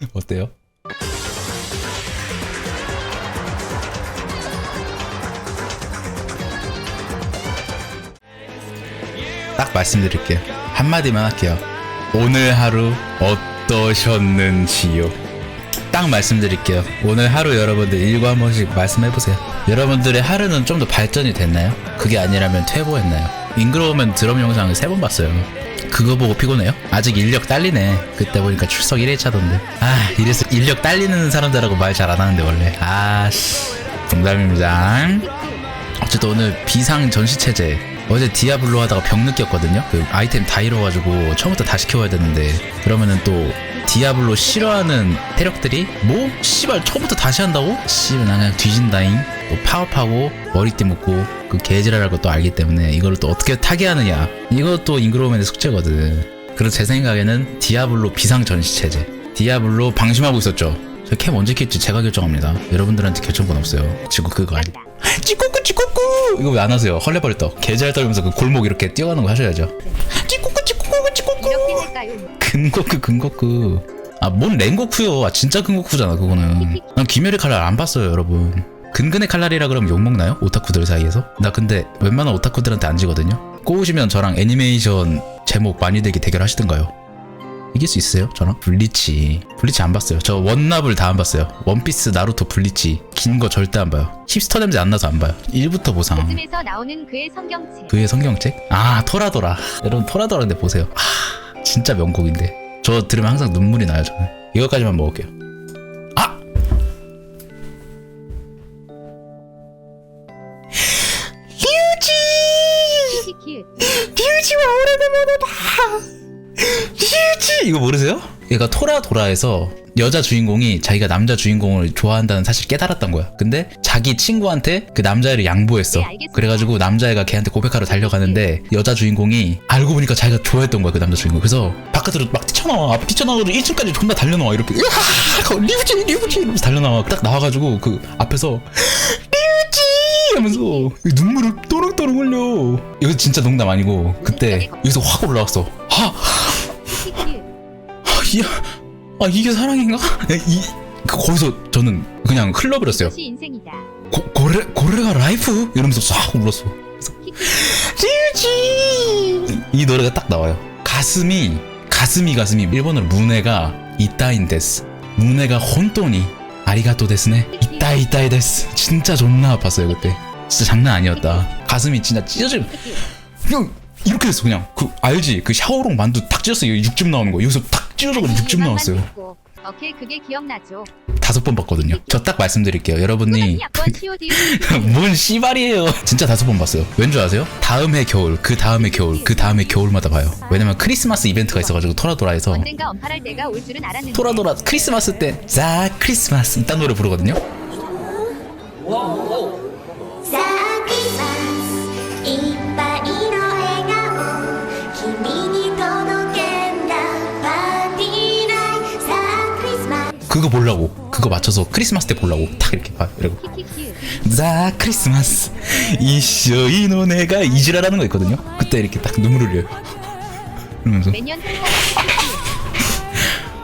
어때요? 딱 말씀드릴게요. 한마디만 할게요. 오늘 하루 어떠셨는지요? 딱 말씀드릴게요. 오늘 하루 여러분들 일과 한 번씩 말씀해보세요. 여러분들의 하루는 좀 더 발전이 됐나요? 그게 아니라면 퇴보했나요? 잉그로우면 드럼 영상을 세 번 봤어요. 그거 보고 피곤해요? 아직 인력 딸리네. 그때 보니까 출석 1일차던데. 아, 이래서 인력 딸리는 사람들하고 말 잘 안 하는데 원래. 아 씨. 농담입니다. 어쨌든 오늘 비상 전시 체제. 어제 디아블로 하다가 병 느꼈거든요. 그 아이템 다 잃어가지고 처음부터 다시 키워야 되는데 그러면은 또 디아블로 싫어하는 세력들이 뭐 씨발 처음부터 다시 한다고? 씨발 나 그냥 뒤진다잉. 또 파업하고 머리띠 묶고 그 개지랄할 것도 알기 때문에 이걸 또 어떻게 타개하느냐. 이것도 잉그로우맨의 숙제거든. 그래서 제 생각에는 디아블로 비상 전시 체제. 디아블로 방심하고 있었죠. 저캠 언제 킬지 제가 결정합니다. 여러분들한테 결정권 없어요. 지금 그거 아니. 찌꼬꾸 찌꼬꾸 이거 왜 안 하세요? 헐레벌떡 개잘 떨면서 그 골목 이렇게 뛰어가는 거 하셔야죠. 찌꼬꾸 찌꼬꾸 찌꼬꾸 이렇게 할까요? 근거크 근거크 아뭔 랭고쿠요 아 진짜 근거쿠잖아 그거는 난 김열의 칼날 안 봤어요 여러분 근근의 칼날이라 그러면 욕 먹나요? 오타쿠들 사이에서? 나 근데 웬만한 오타쿠들한테 안 지거든요 꼬우시면 저랑 애니메이션 제목 많이 되기 대결하시던가요 이길 수 있어요? 저랑? 블리치. 블리치 안 봤어요. 저 원납을 다 안 봤어요. 원피스 나루토 블리치. 긴 거 절대 안 봐요. 힙스터 냄새 안 나서 안 봐요. 1부터 보상. 요즘에서 나오는 그의 성경책. 그의 성경책? 아 토라도라. 여러분 토라도라인데 보세요. 아 진짜 명곡인데. 저 들으면 항상 눈물이 나요 저는. 이것까지만 먹을게요. 아! 류지! 키키 류지와 오래간만이다 류지 이거 모르세요? 얘가 토라 도라에서 여자 주인공이 자기가 남자 주인공을 좋아한다는 사실 깨달았던 거야. 근데 자기 친구한테 그 남자애를 양보했어. 네. 그래가지고 남자애가 걔한테 고백하러 달려가는데 여자 주인공이 알고 보니까 자기가 좋아했던 거야 그 남자 주인공. 그래서 바깥으로 막 뛰쳐나와. 앞 뛰쳐나와가지고 1층까지 존나 달려나와 이렇게. 으아! 리브지 리브지 이러면서 달려나와. 딱 나와가지고 그 앞에서 하면서 눈물을 또릉또릉 흘려. 이거 진짜 농담 아니고 그때 여기서 확 올라왔어. 하. 키키 아, 이, 아 이게 사랑인가? 이 그, 거기서 저는 그냥 흘러버렸어요. 인생이다. 고, 고래 고래가 라이프 이러면서 싹 울었어. 류지 이 노래가 딱 나와요. 가슴이 가슴이 가슴이 일본어로 무네가 이따인 데스. 무네가 혼돈이 아리가또 데스네. 이따 이따이 데스. 진짜 존나 아팠어요 그때. 진짜 장난 아니었다. 가슴이 진짜 찢어질 그냥 이렇게 됐어 그냥 그 알지 그 샤오롱 만두 탁 찢었어 여기 육즙 나오는 거 여기서 탁 찢어져가지고 육즙 나왔어요. 오케이 그게 기억나죠. 다섯 번 봤거든요. 저 딱 말씀드릴게요. 여러분이 뭔 씨발이에요. 진짜 다섯 번 봤어요. 왠 줄 아세요? 다음 해 겨울, 그 다음 해 겨울, 그 다음 해 겨울마다 봐요. 왜냐면 크리스마스 이벤트가 있어가지고 토라도라에서. 토라도라 크리스마스 때 자 크리스마스 이딴 노래 부르거든요. 그거 보려고 그거 맞춰서 크리스마스 때 보려고 탁 이렇게 봐 이러고 자 크리스마스 이쇼 이 노네가 이지라라는 거 있거든요. 그때 이렇게 딱 눈물 흘려요. 그러면서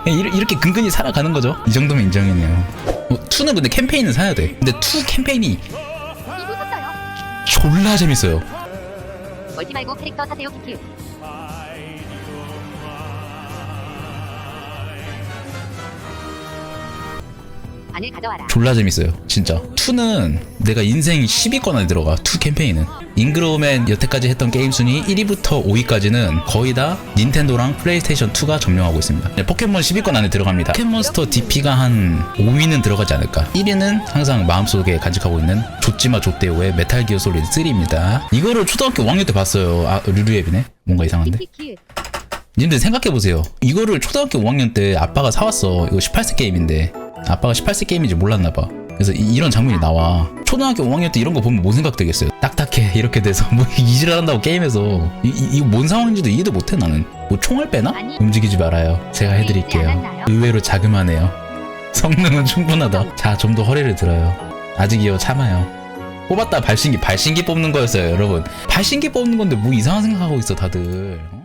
이렇게 근근히 살아가는 거죠. 이 정도면 인정이네요. 어, 2는 근데 캠페인은 사야 돼. 근데 2 캠페인이. 졸라 재밌어요. 멀티 말고 캐릭터 사세요 키키. 안을 가져와라. 졸라 재밌어요. 진짜. 2는 내가 인생 10위권 안에 들어가. 2 캠페인은. 잉그로우맨 여태까지 했던 게임 순위 1위부터 5위까지는 거의 다 닌텐도랑 플레이스테이션 2가 점령하고 있습니다. 네, 포켓몬 10위권 안에 들어갑니다. 포켓몬스터 DP가 한 5위는 들어가지 않을까. 1위는 항상 마음속에 간직하고 있는 조찌마 조떼오의 메탈 기어 솔리드 3입니다. 이거를 초등학교 5학년 때 봤어요. 아, 류류앱이네. 뭔가 이상한데. 님들 생각해보세요. 이거를 초등학교 5학년 때 아빠가 사왔어. 이거 18세 게임인데. 아빠가 18세 게임인지 몰랐나 봐. 그래서 이, 런 장면이 나와. 초등학교 5학년 때 이런 거 보면 뭐 생각 되겠어요? 딱딱해. 이렇게 돼서 뭐 이지랄 한다고 게임에서. 이, 이, 이거 뭔 상황인지도 이해도 못해, 나는. 뭐 총알 빼나? 움직이지 말아요. 제가 해드릴게요. 의외로 자그마네요. 성능은 충분하다. 자, 좀 더 허리를 들어요. 아직이요, 참아요. 뽑았다 발신기 발신기 뽑는 거였어요 여러분 발신기 뽑는 건데 뭐 이상한 생각하고 있어 다들 어?